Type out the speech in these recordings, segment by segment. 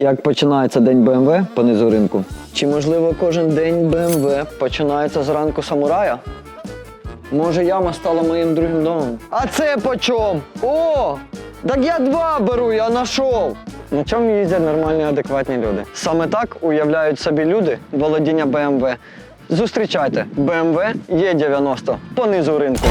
Як починається день БМВ по низу ринку? Чи можливо кожен день БМВ починається з ранку самурая? Може, яма стала моїм другим домом? А це по чому? О! Так я два беру, я знайшов. На чому їздять нормальні, адекватні люди? Саме так уявляють собі люди володіння БМВ. Зустрічайте, БМВ Є90 по низу ринку.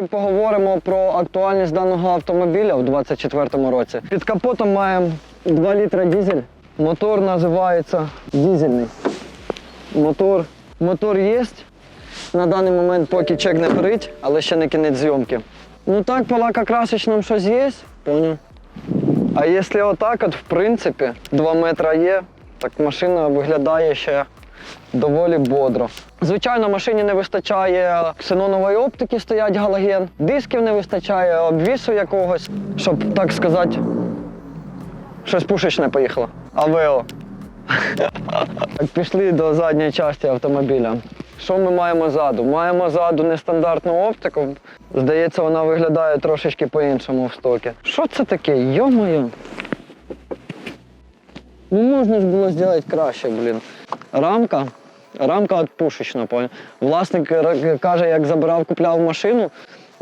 Трішки поговоримо про актуальність даного автомобіля у 2024 році. Під капотом маємо 2 літра дизель. Мотор називається дизельний. Мотор, мотор є. На даний момент поки чек не горить, але ще не кінець зйомки. Ну так, по лакокрасочному щось є, поняв. А якщо отак, от в принципі, 2 метри є, так машина виглядає ще доволі бодро. Звичайно, машині не вистачає ксенонової оптики, стоять галоген, дисків не вистачає, обвісу якогось, щоб так сказати, щось пушечне поїхало. Авео. Пішли до задньої частини автомобіля. Що ми маємо ззаду? Маємо ззаду нестандартну оптику. Здається, вона виглядає трошечки по-іншому в стокі. Що це таке? Йо-моє. Ну можна ж було зробити краще, блін. Рамка. Рамка от пушечна. Власник каже, як забирав, купляв машину,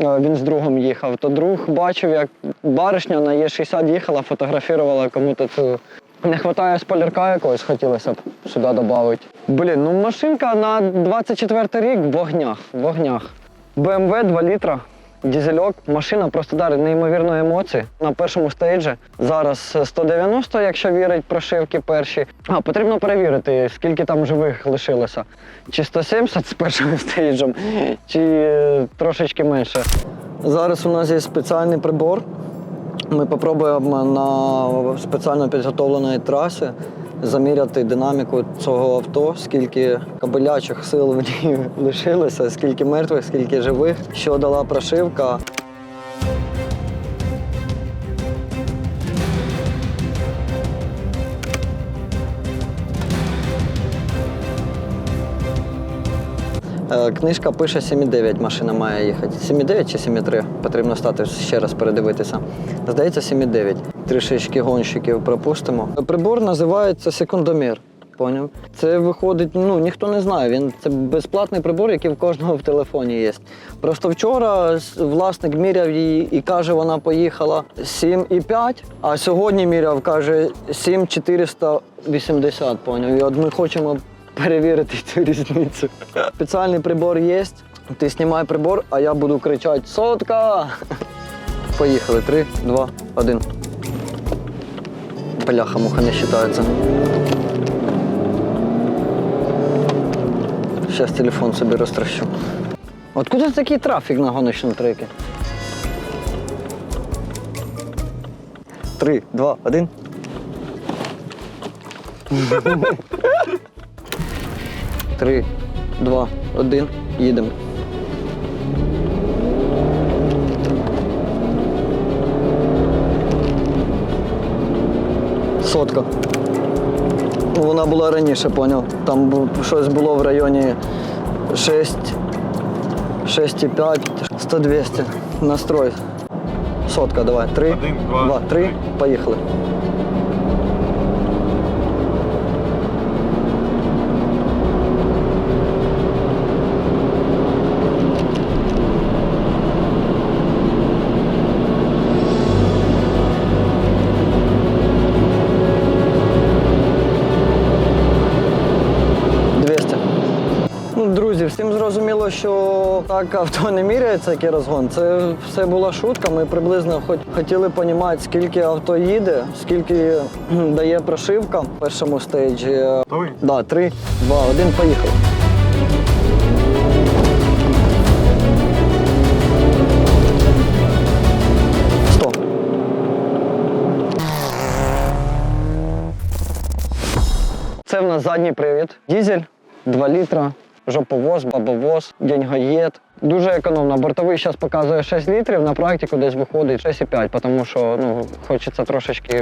е, він з другом їхав, то друг бачив, як баришня на Е60 їхала, фотографувала кому-то цю. Не вистачає спойлерка якогось, хотілося б сюди додати. Блін, ну машинка на 24 рік в вогнях. В вогнях. BMW 2 літра. Дізельок, машина просто дарить неймовірної емоції. На першому стейджі зараз 190, якщо вірить прошивки перші. А потрібно перевірити, скільки там живих лишилося. Чи 170 з першим стейджем, чи е, трошечки менше. Зараз у нас є спеціальний прибор. Ми спробуємо на спеціально підготовленій трасі заміряти динаміку цього авто, скільки кабелячих сил в ній лишилося, скільки мертвих, скільки живих, що дала прошивка. Книжка пише 7,9 машина має їхати. 7,9 чи 7,3? Потрібно стати ще раз передивитися. Здається, 7,9. Трішечки гонщиків пропустимо. Прибор називається секундомір. Поняв? Це виходить, ну ніхто не знає. Він це безплатний прибор, який в кожного в телефоні є. Просто вчора власник міряв її і каже, вона поїхала 7,5, а сьогодні міряв, каже 7,480. Поняв? І от ми хочемо перевірити цю різницю. Спеціальний прибор є. Ти знімай прибор, а я буду кричати Сотка! Поїхали. Три, два, один. Бляха, муха не вважається. Зараз телефон собі розтращу. Откуда такий трафік на гоночному трекі? Три, два, один. Три, два, один, їдемо. Сотка. Вона була раніше, поняв. Там щось було в районі 6, 6,5, 100 200. Настрой. Сотка, давай. Три, Один, два, два три, три. поїхали. Що так авто не міряється, який розгон. Це все була шутка. Ми приблизно хоч хотіли розуміти, скільки авто їде, скільки кхм, дає прошивка в першому стейджі. Готовий? Да, три, два, один, поїхали. Сто. Це в нас задній привід. Дізель, 2 літра, жоповоз, бабовоз, деньгоєд. Дуже економно. Бортовий зараз показує 6 літрів, на практику десь виходить 6,5, тому що ну, хочеться трошечки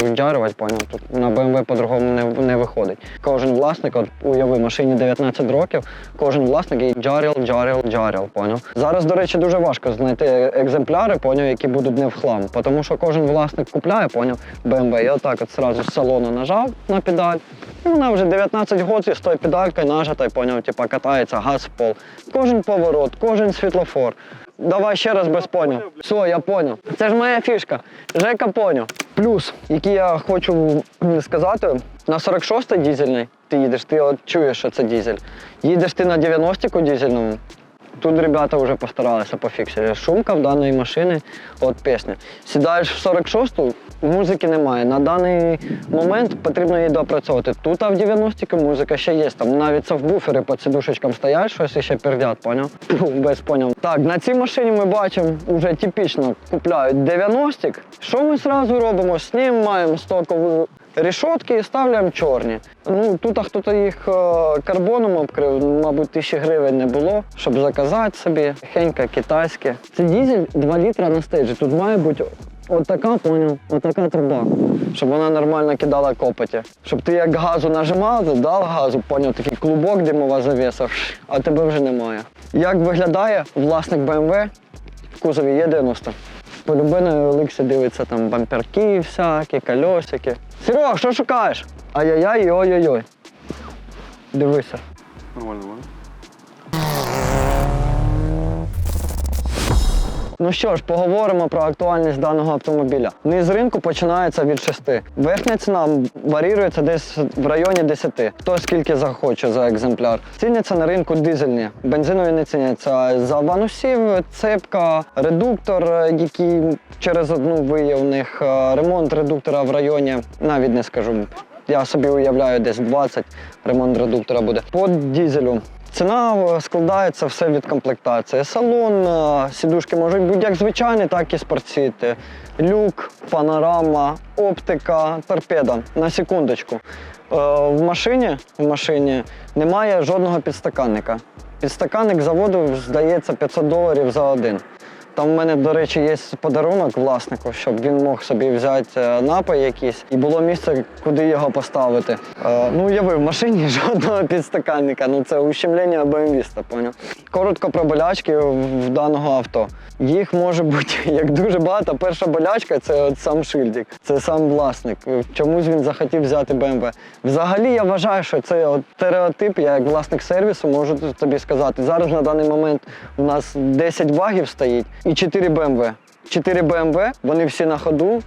поняв. Тут на BMW по-другому не, не виходить. Кожен власник, от уяви, машині 19 років, кожен власник її джарил, джарил, джарил, поняв. Зараз, до речі, дуже важко знайти екземпляри, поняв, які будуть не в хлам, тому що кожен власник купляє, поняв, BMW, і отак от сразу з салону нажав на педаль, і вона вже 19 років з тою педалькою нажата, поняв, типа катається газ в пол. Кожен поворот, кожен світлофор. Давай ще раз без поняв. Все, я поняв. Це ж моя фішка. Жека поняв. Плюс, який я хочу сказати, на 46-й дізельний ти їдеш, ти от чуєш, що це дізель. Їдеш ти на 90-ку дізельному, Тут ребята вже постаралися пофіксити. Шумка в даної машини, от пісня. Сідаєш в 46-ту, музики немає. На даний момент потрібно її допрацьовувати. Тут а в 90-ті музика ще є. Там навіть сабвуфери під сидушечком стоять, щось ще пердять, поняв? Без поняв. Так, на цій машині ми бачимо вже типічно купляють 90-к. Що ми одразу робимо? Знімаємо стокову Рішотки і ставляємо чорні. Ну тут хтось їх е, карбоном обкрив, мабуть, тисячі гривень не було, щоб заказати собі. Хенька китайське. Це дізель 2 літра на стейджі. Тут має бути отака, поняв, отака труба, щоб вона нормально кидала копоті. Щоб ти як газу нажимав, дав газу, поняв, такий клубок димова завіса, а тебе вже немає. Як виглядає власник BMW в кузові є 90. Полюби на Олексі дивиться там бамперки всякі, кольосики. Серег, що шукаєш? Ай-яй-яй, ой-ой-ой. Дивися. Нормально, нормально. Ну що ж, поговоримо про актуальність даного автомобіля. Низ ринку починається від 6. Верхня ціна варіюється десь в районі 10. Хто скільки захоче за екземпляр. Ціняться на ринку дизельні, бензинові не ціняться. За ванусів, цепка, редуктор, який через одну виявних, ремонт редуктора в районі, навіть не скажу. Я собі уявляю, десь 20 ремонт редуктора буде. По дізелю Ціна е, складається все від комплектації. Салон, е, сідушки можуть бути як звичайні, так і спортсіти. Люк, панорама, оптика, торпеда. На секундочку. Е, В машині, в машині немає жодного підстаканника. Підстаканник заводу здається 500 доларів за один. Там в мене, до речі, є подарунок власнику, щоб він мог собі взяти е, напій якийсь і було місце, куди його поставити. Е, ну, уяви, в машині жодного підстаканника. Ну це ущемлення БМВіста, поняв. Коротко про болячки в даного авто. Їх може бути як дуже багато. Перша болячка це от сам шильдик, це сам власник. Чомусь він захотів взяти BMW. Взагалі я вважаю, що це от стереотип. Я як власник сервісу можу тобі сказати. Зараз на даний момент у нас 10 багів стоїть і 4 BMW. 4 BMW, вони всі на ходу.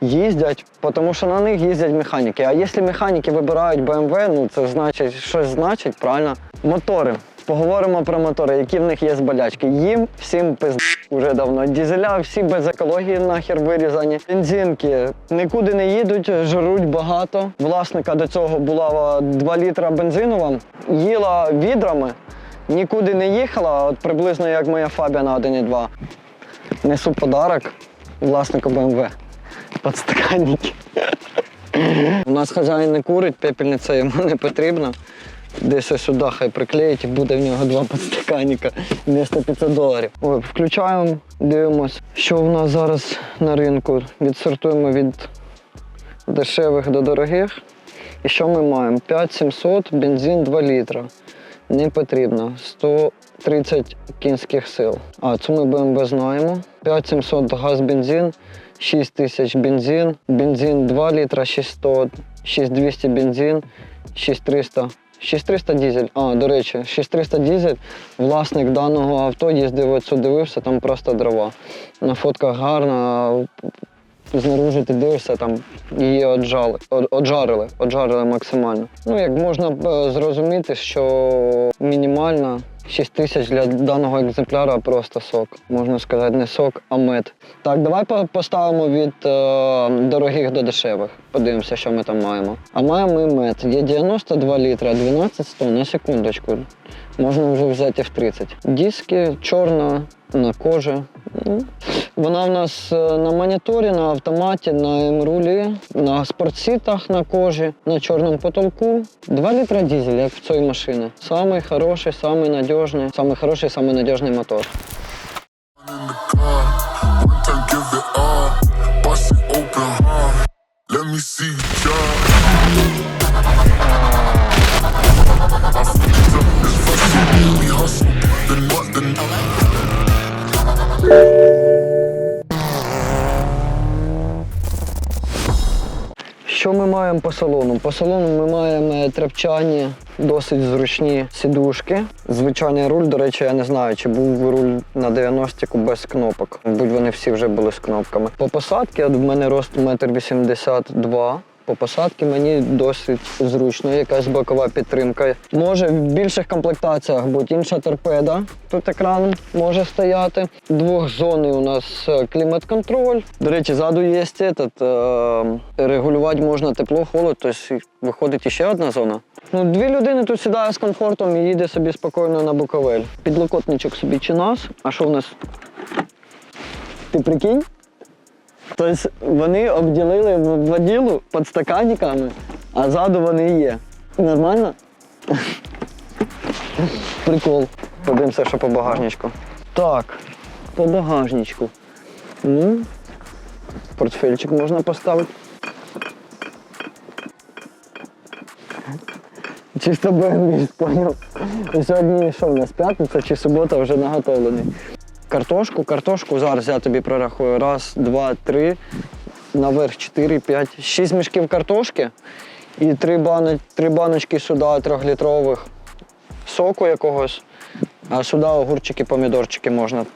Їздять, тому що на них їздять механіки. А якщо механіки вибирають BMW, ну це значить щось значить, правильно? Мотори. Поговоримо про мотори, які в них є болячки. Їм всім пизд уже давно. Дізеля всі без екології нахер вирізані. Бензинки нікуди не їдуть, жруть багато. Власника до цього була 2 літра бензинова, їла відрами, нікуди не їхала, от приблизно як моя Фабія на 1,2. Несу подарок власнику BMW. Подстаканники. У нас хазяїн не курить, пепельниця йому не потрібна. Десь сюди хай приклеїть і буде в нього два подстаканника вмісто 500 доларів. Ой, включаємо, дивимось, що в нас зараз на ринку. Відсортуємо від дешевих до дорогих. І що ми маємо? 5700, бензин 2 літра. Не потрібно. 130 кінських сил. А цю ми БМВ знаємо. 5700 газ бензин, 6000 бензин, бензин 2 літра, 6100, 6200 бензин, 6300. 6300 дізель. А, до речі, 6300 дізель. Власник даного авто їздив оцю, дивився, там просто дрова. На фотках гарно, знаружи ти дивишся, там її оджали, од- оджарили, оджарили максимально. Ну, як можна е, зрозуміти, що мінімально 6 тисяч для даного екземпляра просто сок. Можна сказати, не сок, а мед. Так, давай поставимо від е, дорогих до дешевих. Подивимося, що ми там маємо. А маємо ми мед. Є 92 літра, 12 100 на секундочку. Можна вже взяти в 30. Диски чорна на кожі. Ну, вона в нас е, на моніторі, на автоматі, на емрулі, на спортсітах на кожі, на чорному потолку. Два літра дізель, як в цій машині. Самий хороший, самий надіжний, самий хороший, самий надіжний мотор. Then what? Then що ми маємо по салону? По салону ми маємо трапчані, досить зручні сідушки. Звичайний руль, до речі, я не знаю, чи був руль на 90-ку без кнопок. Будь вони всі вже були з кнопками. По посадці в мене рост 1,82 м. По посадці мені досить зручно, якась бокова підтримка. Може в більших комплектаціях бути інша торпеда. Тут екран може стояти. Двохзонний у нас е, клімат-контроль. До речі, ззаду є этот, е, регулювати можна тепло, холод, тобто виходить іще одна зона. Ну, дві людини тут сідає з комфортом і їде собі спокійно на Буковель. Підлокотничок собі чи нас. А що в нас? Ти прикинь? Тобто вони обділили воділу підстаканниками, а ззаду вони є. Нормально? Прикол. Подивимося, що по багажничку. Так, по багажничку. Ну, портфельчик можна поставити. Чисто BMW, поняв. І сьогодні що в нас п'ятниця чи субота вже наготовлений. Картошку, картошку зараз я тобі прорахую. Раз, два, три, наверх чотири, п'ять, шість мішків картошки і три, бани, три баночки сюди трьохлітрових соку якогось, а сюди огурчики, помідорчики можна.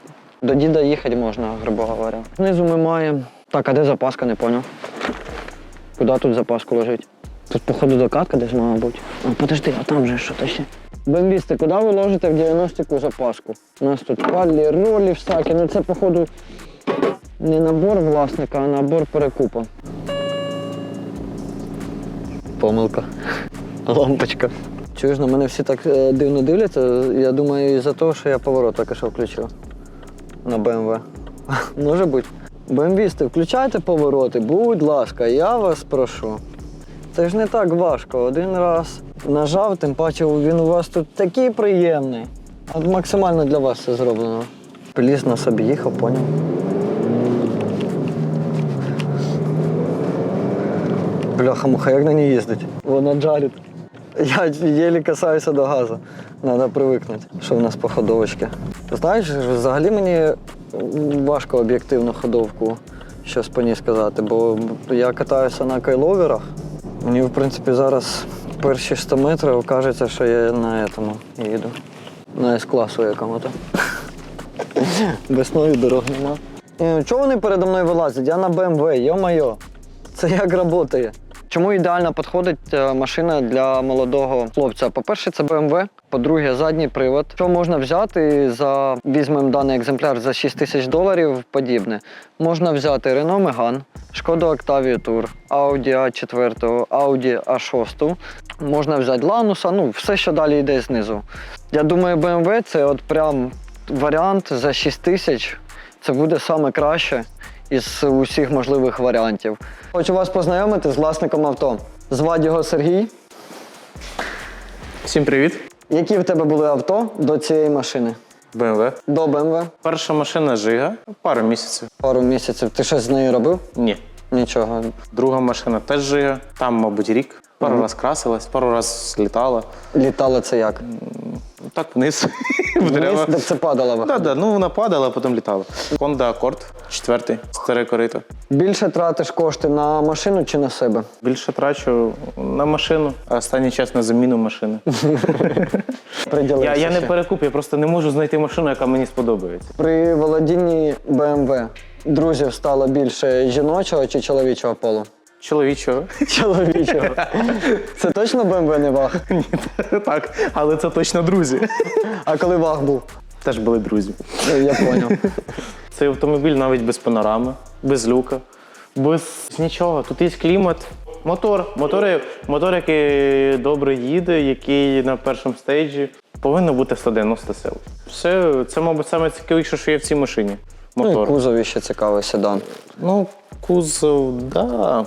До діда їхати можна, грубо говоря. Знизу ми маємо. Так, а де запаска, не поняв. Куди тут запаску лежить? Тут, походу, докатка десь має бути. Подожди, а там же що-то ще. Бомбісти, куди ви ложите в 90-ку запаску? У нас тут паллі, ролі всякі. Ну це, походу, не набор власника, а набор перекупа. Помилка. Лампочка. Чуєш, на мене всі так е, дивно дивляться. Я думаю, із-за того, що я поворот тільки що включив на БМВ. Може бути. БМВісти, включайте повороти, будь ласка, я вас прошу. Це ж не так важко. Один раз нажав, тим паче він у вас тут такий приємний. От максимально для вас це зроблено. Пліз на собі їхав, поняв. Бляха, муха, як на ній їздить? Вона джарить. Я єлі касаюся до газу. Треба привикнути, що в нас по ходовочці. Знаєш, взагалі мені важко об'єктивну ходовку щось по ній сказати, бо я катаюся на кайловерах. Мені, в принципі, зараз перші 100 метрів кажеться, що я на цьому їду. На С-класу якому-то. Весною дорог нема. Е, Чого вони передо мною вилазять? Я на БМВ, йо-майо. Це як працює. Чому ідеально підходить е, машина для молодого хлопця? По-перше, це BMW, по-друге, задній привод. Що можна взяти за візьмемо даний екземпляр за 6 тисяч доларів, подібне. Можна взяти Renault Megane, Шкоду Octavia Tour, Audi A4, Audi A6. Можна взяти Lanusa, ну все, що далі йде знизу. Я думаю, BMW це от прям варіант за 6 тисяч. Це буде саме краще із усіх можливих варіантів. Хочу вас познайомити з власником авто. Звати його Сергій. Всім привіт. Які в тебе були авто до цієї машини? BMW. До BMW? Перша машина Жига. Пару місяців. Пару місяців. Ти щось з нею робив? Ні. Нічого. Друга машина теж Жига. Там, мабуть, рік. Пару раз красилась, пару раз злітала. Літало це як? Так вниз. Вниз, де це падало. Да, да, ну вона падала, а потім літала. Honda Accord, четвертий, старе корито. Більше тратиш кошти на машину чи на себе? Більше трачу на машину, а останній час на заміну машини. Я, я не перекуп, я просто не можу знайти машину, яка мені сподобається. При володінні BMW друзів стало більше жіночого чи чоловічого полу? Чоловічого. Чоловічого. Це точно BMW не ваг? так, але це точно друзі. А коли ваг був? Теж були друзі. Я зрозумів. Цей автомобіль навіть без панорами, без люка, без нічого. Тут є клімат. Мотор, мотор, мотор, який добре їде, який на першому стейджі повинно бути 190 сил. Все, це, мабуть, саме цікавіше, що є в цій машині. Ну і Мотор. кузові ще цікавий седан. Ну, кузов, да.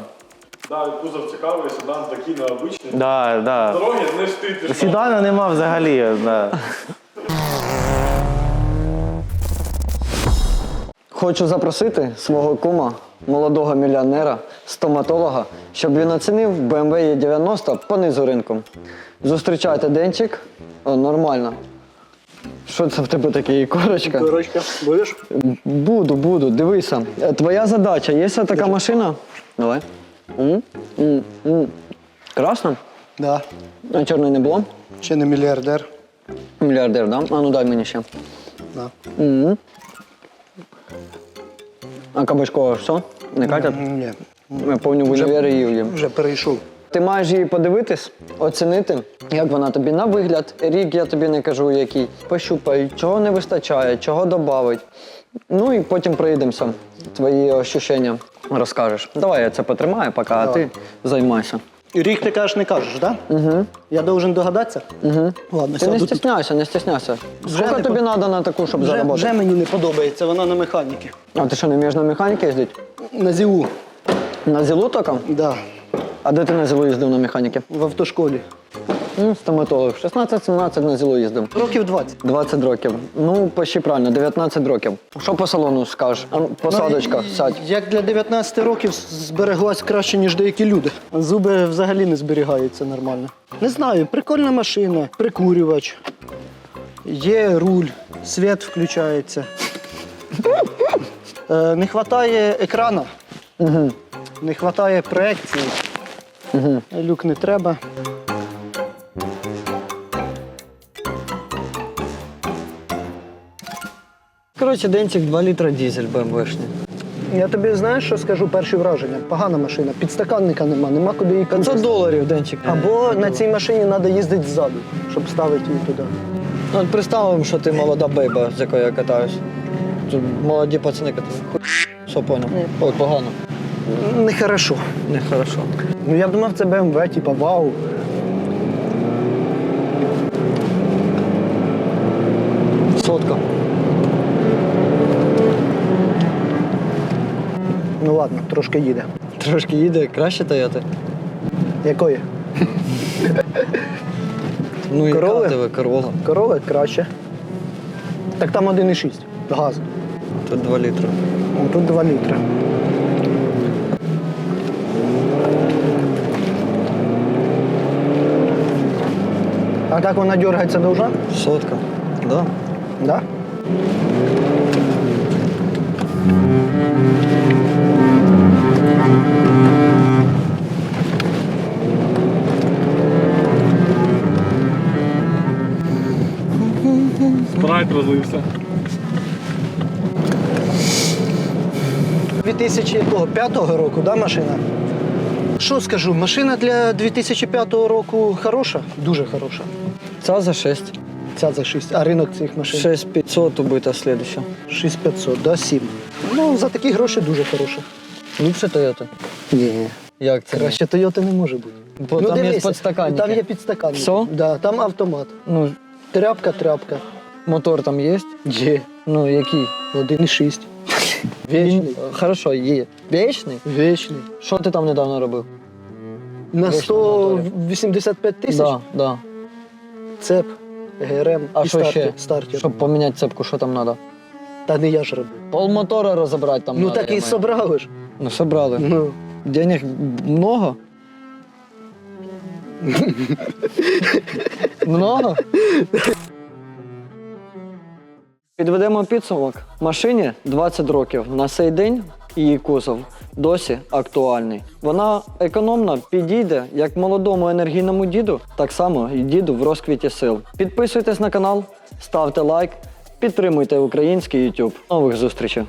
Да, кузов цікавий, седан такий необичний. Да, да. Дороги не штити. Сідана нема взагалі. Да. Хочу запросити свого кума, молодого мільйонера, стоматолога, щоб він оцінив BMW E90 по низу ринку. Зустрічайте денчик. О, нормально. Що це в тебе таке корочка? Дорочка, будеш? Буду, буду, дивися. Е, Твоя задача, є така машина? Давай. М? М, м. Красно? Да. А чорної не було? Ще не мільярдер. Мільярдер, да? А ну дай мені ще. Да. М. А кабачкова що? Не катять? Ні. Я повню в універі їв їм. Вже перейшов. Ти маєш її подивитись, оцінити, як вона тобі на вигляд. Рік я тобі не кажу, який. Пощупай, чого не вистачає, чого додавить. Ну і потім приїдемося. Твої ощущення розкажеш. Давай я це потримаю, поки а ти займайся. Рік ти кажеш, не кажеш, так? Да? Угу. Я должен догадатися? Угу. Ладно, Ти не сяду тут. стісняйся, не стісняйся. Скільки не тобі по- треба на таку, щоб Вже, заробити? вже мені не подобається, вона на механіки. А ти що, не вмієш на механіки їздити? На ЗІУ. На зілу тільки? Да. А де ти на зілу їздив на механіки? В автошколі. Ну, стоматолог. 16-17 на зілу їздив. Років 20. 20 років. Ну, почти правильно, 19 років. Що по салону скажеш? А, ну, посадочка, сядь. Як для 19 років збереглась краще, ніж деякі люди. Зуби взагалі не зберігаються нормально. Не знаю, прикольна машина, прикурювач. Є руль, світ включається. Е, Не вистачає екрана. Не вистачає проекції. Люк не треба. Коротше, денчик 2 літра дізель БМВшний. Я тобі знаєш, що скажу перші враження? Погана машина, підстаканника нема, нема куди її 500 контузити. доларів, денчик. Або на цій машині треба їздити ззаду, щоб ставити її туди. Ну, от представимо, що ти молода бейба, з якою я катаюсь. Тут молоді пацани катають. Хуй, поняв? Ой, погано. Нехорошо. Нехорошо. Ну я думав, це BMW, типа вау. Сотка. Ну ладно, трошки їде. Трошки їде, краще Тойоти. Якої? Ну і Короли? тебе корола. Короли краще. Так там 1,6 газ. Тут 2 літри. О, Тут 2 літри. А так вона дергається довжа? Сотка. Да? Розлився. 2005 року, да, машина? Що скажу, машина для 2005 року хороша, дуже хороша. Ця за 6. Ця за 6, а ринок цих машин 6500 убита слідуща. 6500, да, 7. Ну, за такі гроші дуже хороша. Лучше Тойота. Ні. Як це? Краще Тойоти не може бути. Бо там є підстаканники. Там є підстаканники. Все? Да, там автомат. Ну, Тряпка, тряпка. Мотор там є? Є. Ну, який? 1,6. Вічний. Хорошо, є. Вічний? Вічний. Що ти там недавно робив? На Вічний 185 тисяч Да, да. цеп, ГРМ А і що стартер. ще? стартер. Щоб поміняти цепку, що там треба? Та не я ж робив. Пол мотора розібрати там ну надо, так і маю. собрали ж. Ну, собрали. Ну. Денег много? много? Підведемо підсумок. Машині 20 років. На цей день її кузов досі актуальний. Вона економна, підійде як молодому енергійному діду, так само і діду в розквіті сил. Підписуйтесь на канал, ставте лайк, підтримуйте український YouTube. Нових зустрічей!